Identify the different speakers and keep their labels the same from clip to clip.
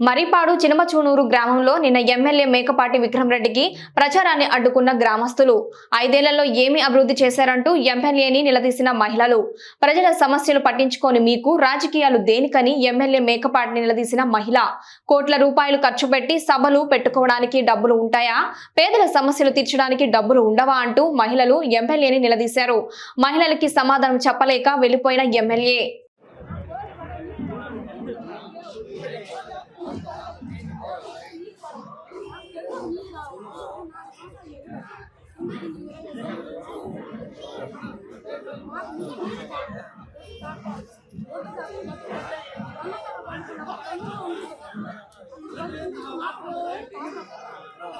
Speaker 1: మరిపాడు చినమచూనూరు గ్రామంలో నిన్న ఎమ్మెల్యే మేకపాటి విక్రమరెడ్డికి ప్రచారాన్ని అడ్డుకున్న గ్రామస్తులు. ఐదేళ్ళలో ఏమి అభివృద్ధి చేశారంటూ ఎమ్మెల్యేని నిలదీసిన మహిళలు. ప్రజల సమస్యలు పట్టించుకొని మీకు రాజకీయాలు దేనికని ఎమ్మెల్యే మేకపాటిని నిలదీసిన మహిళ. కోట్ల రూపాయలు ఖర్చు పెట్టి సభలు పెట్టుకోవడానికి డబ్బులు ఉంటాయా? పేదల సమస్యలు తీర్చడానికి డబ్బులు ఉండవా అంటూ మహిళలు ఎమ్మెల్యేని నిలదీశారు. మహిళలకి సమాధానం చెప్పలేక వెళ్ళిపోయిన ఎమ్మెల్యే.
Speaker 2: 真的，你呢？我拿，拿上去了。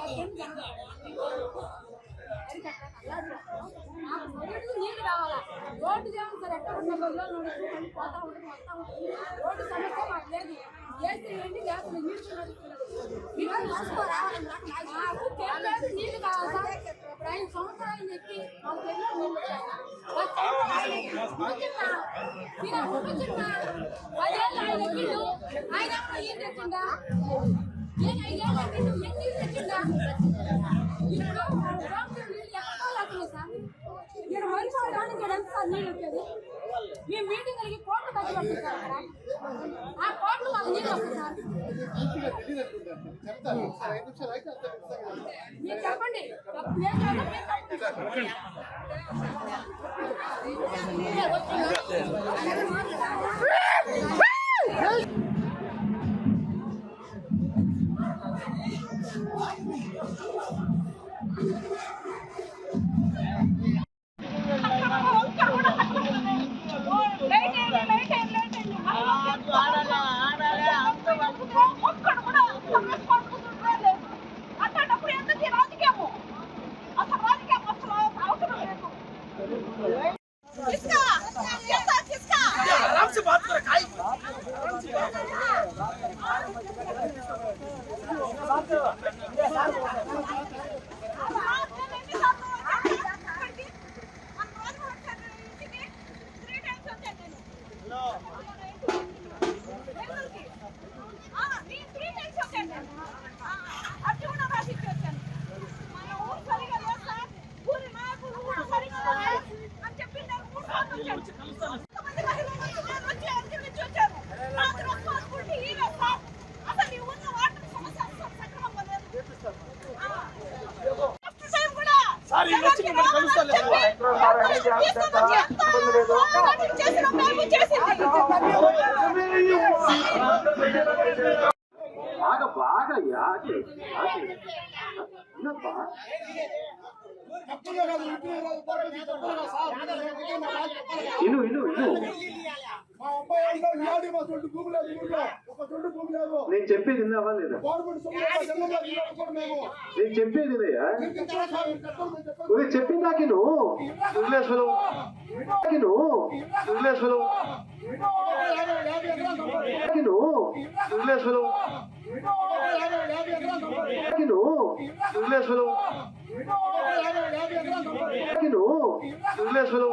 Speaker 2: 你拿你拿。నీళ్ళు రోడ్డు దేవుడు సార్ ఎక్కడ ఉన్న పోతా ఉంటుంది వస్తా ఉంటుంది రోడ్డు సమస్య మాకు లేదు చేస్తే ఏంటి లేకపోతే ఇప్పుడు ఐదు సంవత్సరాలు చెప్పి మాకు ఎన్నో పదేళ్ళు ఆయన ఎక్కిండు ఆయన ఏం తెచ్చిందా ఏం ఐదేళ్ళు ఎక్కిండు ఏం నీళ్ళు తెచ్చిందా ఇప్పుడు రాష్ట్రం నీళ్ళు ఎక్కడ లేకుండా సార్ ఇక్కడ మనిషి వాడడానికి అన్నీ ఉంటుంది? మీ మీటింగ్లకి కోట్లు ఖర్చు
Speaker 3: పెడుతుంది
Speaker 2: ఆ కోట్లు మాకు
Speaker 3: నీళ్ళు వస్తున్నారు
Speaker 2: మీరు చెప్పండి. Thank you.
Speaker 4: Wow. సార్, వచ్చి మిమ్మల్ని చేసింది
Speaker 5: బాగా బాగా యాకి యాకి. ఇను ఇను ఇను మా
Speaker 3: అబ్బాయి మా సొంత భూమి లేదు? ఊళ్ళో. ఒక సొంత భూమి లేదు.
Speaker 5: నేను చెప్పేది విన్నావా లేదా గవర్నమెంట్ నేను చెప్పేది వినయ్యా మీకు
Speaker 3: ఇచ్చిన
Speaker 5: నువ్వు నువ్వు నువ్వు నువ్వు ಇಲ್ಲೋ ಸುಲೇಸರು